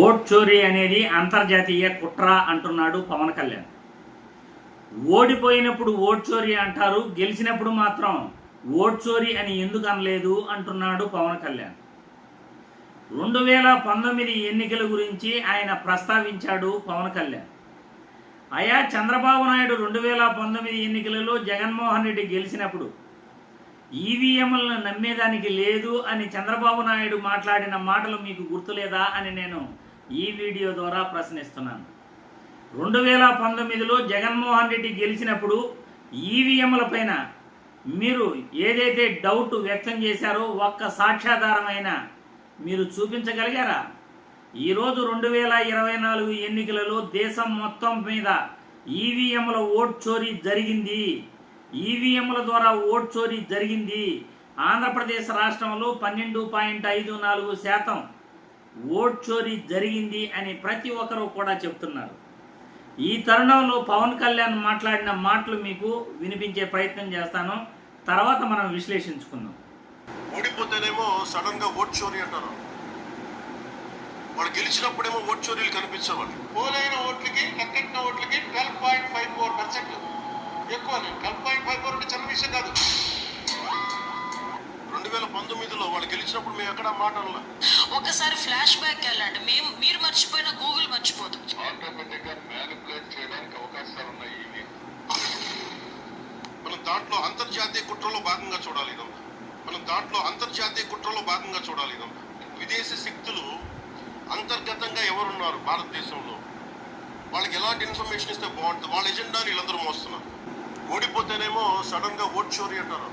Vote చోరీ అనేది అంతర్జాతీయ కుట్ర అంటున్నాడు పవన్ కళ్యాణ్. ఓడిపోయినప్పుడు ఓట్ చోరీ అంటారు గెలిచినప్పుడు మాత్రం ఓట్ చోరీ అని ఎందుకు అనలేదు అంటున్నాడు పవన్ కళ్యాణ్. రెండు వేల పంతొమ్మిది ఎన్నికల గురించి ఆయన ప్రస్తావించాడు పవన్ కళ్యాణ్. అయా చంద్రబాబు నాయుడు రెండు వేల పంతొమ్మిది ఎన్నికలలో జగన్మోహన్ రెడ్డి గెలిచినప్పుడు ఈవీఎంలను నమ్మేదానికి లేదు అని చంద్రబాబు నాయుడు మాట్లాడిన మాటలు మీకు గుర్తులేదా అని నేను ఈ వీడియో ద్వారా ప్రశ్నిస్తున్నాను. రెండు వేల పంతొమ్మిదిలో జగన్మోహన్ రెడ్డి గెలిచినప్పుడు ఈవీఎంల పైన మీరు ఏదైతే డౌట్ వ్యక్తం చేశారో ఒక్క సాక్ష్యాధారమైన మీరు చూపించగలిగారా? ఈరోజు రెండు వేల ఇరవై నాలుగు ఎన్నికలలో దేశం మొత్తం మీద ఈవీఎంల ఓట్ చోరీ జరిగింది. ఈవీఎంల ద్వారా ఓట్ చోరీ జరిగింది. ఆంధ్రప్రదేశ్ రాష్ట్రంలో పన్నెండు పాయింట్ ఐదు నాలుగు శాతం ఓట్ చోరీ జరిగింది అని ప్రతి ఒక్కరూ కూడా చెప్తున్నారు. ఈ తరుణంలో పవన్ కళ్యాణ్ మాట్లాడిన మాటలు మీకు వినిపించే ప్రయత్నం చేస్తాను. తర్వాత మనం విశ్లేషించుకుందాం. ఓడిపోతేనేమో సడన్గా ఓట్ చోరీ అంటారు. వాళ్ళు గెలిచినప్పుడేమో ఓట్ చోరీలు కనిపించేవాళ్ళు. పోలైన ఓట్లకి ఓట్లకి twelve point five four percent ఎక్కువ ట్వెల్వ్ పాయింట్ ఫైవ్ ఫోర్ అంటే చిన్న విషయం కాదు. రెండు వేల పంతొమ్మిదిలో వాళ్ళు గెలిచినప్పుడు మేము ఎక్కడ మాటల్లా ఒకసారి ఫ్లాష్ బ్యాక్ వెళ్ళండి. మేము మీరు మర్చిపోయిన గూగుల్ మర్చిపోదు. ఆటోమేటిక్గా మ్యానిపులేట్ చేయడానికి అవకాశాలు ఉన్నాయి ఇవి. మనం దాంట్లో అంతర్జాతీయ కుట్రలో భాగంగా చూడాలి ఇదంతా మనం దాంట్లో అంతర్జాతీయ కుట్రలో భాగంగా చూడాలి ఇదంతా విదేశీ శక్తులు అంతర్గతంగా ఎవరున్నారు? భారతదేశంలో. వాళ్ళకి ఎలాంటి ఇన్ఫర్మేషన్ ఇస్తే బాగుంటుంది. వాళ్ళ ఎజెండాని వీళ్ళందరూ మోస్తున్నారు. ఓడిపోతేనేమో సడన్గా ఓట్ చోరీ అంటారు.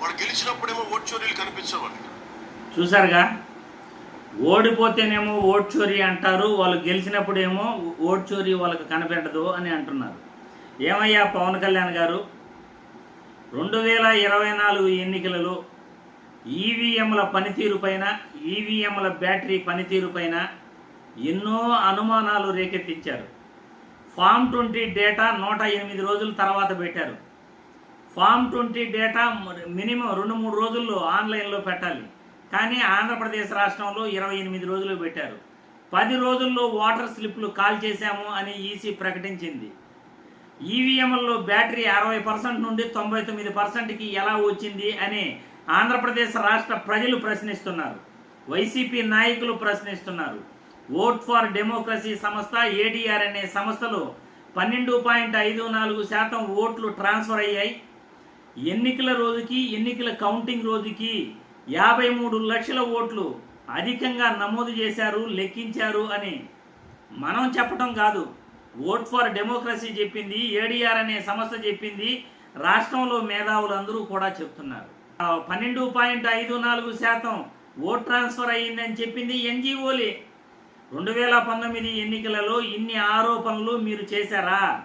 వాళ్ళు గెలిచినప్పుడేమో ఓట్ చోరీలు కనిపించేవాళ్ళు చూసారుగా? ఓడిపోతేనేమో ఓట్ చోరీ అంటారు వాళ్ళు గెలిచినప్పుడేమో ఓట్ చోరీ వాళ్ళకి కనిపెట్టదు అని అంటున్నారు. ఏమయ్యా పవన్ కళ్యాణ్ గారు? రెండు వేల ఇరవై నాలుగు ఎన్నికలలో ఈవీఎంల పనితీరు పైన ఈవీఎంల బ్యాటరీ పనితీరు పైన ఎన్నో అనుమానాలు రేకెత్తించారు. ఫామ్ ట్వంటీ డేటా నూట ఎనిమిది రోజుల తర్వాత పెట్టారు. ఫామ్ ట్వంటీ డేటా మినిమం రెండు మూడు రోజుల్లో ఆన్లైన్లో పెట్టాలి. కానీ ఆంధ్రప్రదేశ్ రాష్ట్రంలో ఇరవై ఎనిమిది రోజులు పెట్టారు. పది రోజుల్లో వాటర్ స్లిప్లు కాల్ చేశాము అని ఈసీ ప్రకటించింది. ఈవీఎంలలో బ్యాటరీ అరవై పర్సెంట్ నుండి తొంభై తొమ్మిది పర్సెంట్కి ఎలా వచ్చింది అని ఆంధ్రప్రదేశ్ రాష్ట్ర ప్రజలు ప్రశ్నిస్తున్నారు. వైసీపీ నాయకులు ప్రశ్నిస్తున్నారు. ఓట్ ఫర్ డెమోక్రసీ సంస్థ ఏడీఆర్ అనే సంస్థలో పన్నెండు పాయింట్ ఐదు నాలుగు శాతం ఓట్లు ట్రాన్స్ఫర్ అయ్యాయి. ఎన్నికల రోజుకి ఎన్నికల కౌంటింగ్ రోజుకి యాభై మూడు లక్షల ఓట్లు అధికంగా నమోదు చేశారు లెక్కించారు అని మనం చెప్పటం కాదు. ఓట్ ఫర్ డెమోక్రసీ చెప్పింది ఏడీఆర్ అనే సంస్థ చెప్పింది రాష్ట్రంలో మేధావులందరూ కూడా చెప్తున్నారు. పన్నెండు పాయింట్ ఐదు నాలుగు శాతం ఓట్ ట్రాన్స్ఫర్ అయ్యిందని చెప్పింది ఎన్జిఓలే. రెండు వేల పంతొమ్మిది ఎన్నికలలో ఇన్ని ఆరోపణలు మీరు చేశారా?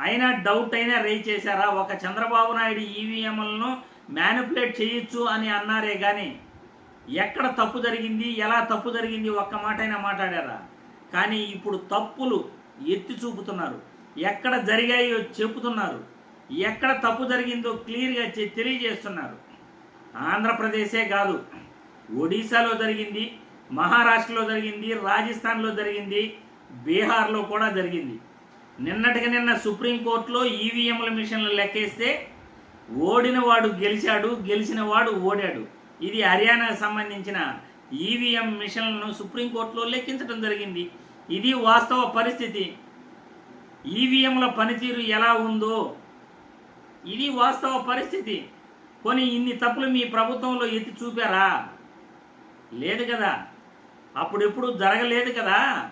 అయినా డౌట్ అయినా రేజ్ చేశారా? ఒక చంద్రబాబు నాయుడు ఈవీఎంలను మ్యానిపులేట్ చేయొచ్చు అని అన్నారే కానీ ఎక్కడ తప్పు జరిగింది? ఎలా తప్పు జరిగింది? ఒక్క మాట అయినా మాట్లాడారా? కానీ ఇప్పుడు తప్పులు ఎత్తి చూపుతున్నారు. ఎక్కడ జరిగాయో చెబుతున్నారు. ఎక్కడ తప్పు జరిగిందో క్లియర్గా తెలియజేస్తున్నారు. ఆంధ్రప్రదేశే కాదు ఒడిశాలో జరిగింది. మహారాష్ట్రలో జరిగింది రాజస్థాన్లో జరిగింది బీహార్లో కూడా జరిగింది. నిన్నటికి నిన్న సుప్రీంకోర్టులో ఈవీఎంల మిషన్లు లెక్కేస్తే ఓడినవాడు గెలిచాడు గెలిచిన వాడు ఓడాడు. ఇది హర్యానాకు సంబంధించిన ఈవీఎం మిషన్లను సుప్రీంకోర్టులో లెక్కించడం జరిగింది. ఇది వాస్తవ పరిస్థితి. ఈవీఎంల పనితీరు ఎలా ఉందో ఇది వాస్తవ పరిస్థితి. కొని ఇన్ని తప్పులు మీ ప్రభుత్వంలో ఎత్తి చూపారా? లేదు కదా. అప్పుడెప్పుడు జరగలేదు కదా.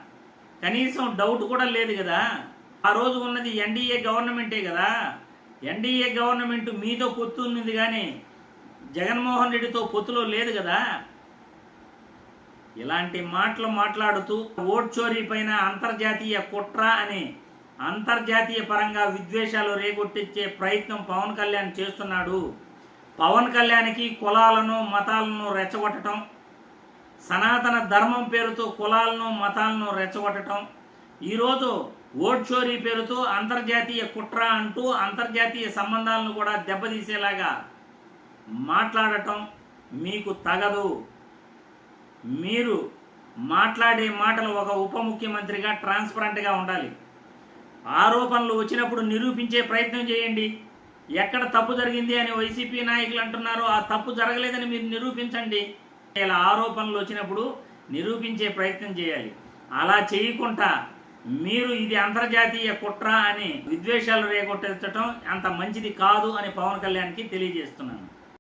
కనీసం డౌట్ కూడా లేదు కదా. ఆ రోజు ఉన్నది ఎన్డీఏ గవర్నమెంటే కదా. ఎన్డీఏ గవర్నమెంట్ మీతో పొత్తు ఉన్నది కానీ జగన్మోహన్ రెడ్డితో పొత్తులో లేదు కదా. ఇలాంటి మాటలు మాట్లాడుతూ ఓట్ చోరీ పైన అంతర్జాతీయ కుట్ర అని అంతర్జాతీయ పరంగా విద్వేషాలు రేగొట్టించే ప్రయత్నం పవన్ కళ్యాణ్ చేస్తున్నాడు. పవన్ కళ్యాణ్కి కులాలను మతాలను రెచ్చగొట్టడం సనాతన ధర్మం పేరుతో కులాలను మతాలను రెచ్చగొట్టడం ఈరోజు ఓట్ చోరీ పేరుతో అంతర్జాతీయ కుట్ర అంటూ అంతర్జాతీయ సంబంధాలను కూడా దెబ్బతీసేలాగా మాట్లాడటం మీకు తగదు. మీరు మాట్లాడే మాటలు ఒక ఉప ముఖ్యమంత్రిగా ట్రాన్స్పరెంట్గా ఉండాలి. ఆరోపణలు వచ్చినప్పుడు నిరూపించే ప్రయత్నం చేయండి. ఎక్కడ తప్పు జరిగింది అని వైసీపీ నాయకులు అంటున్నారు ఆ తప్పు జరగలేదని మీరు నిరూపించండి. ఇలా ఆరోపణలు వచ్చినప్పుడు నిరూపించే ప్రయత్నం చేయాలి. అలా చేయకుండా మీరు ఇది అంతర్జాతీయ కుట్ర అని విద్వేషాలు రేగొట్టడం అంత మంచిది కాదు అని పవన్ కళ్యాణ్కి తెలియజేస్తున్నాను.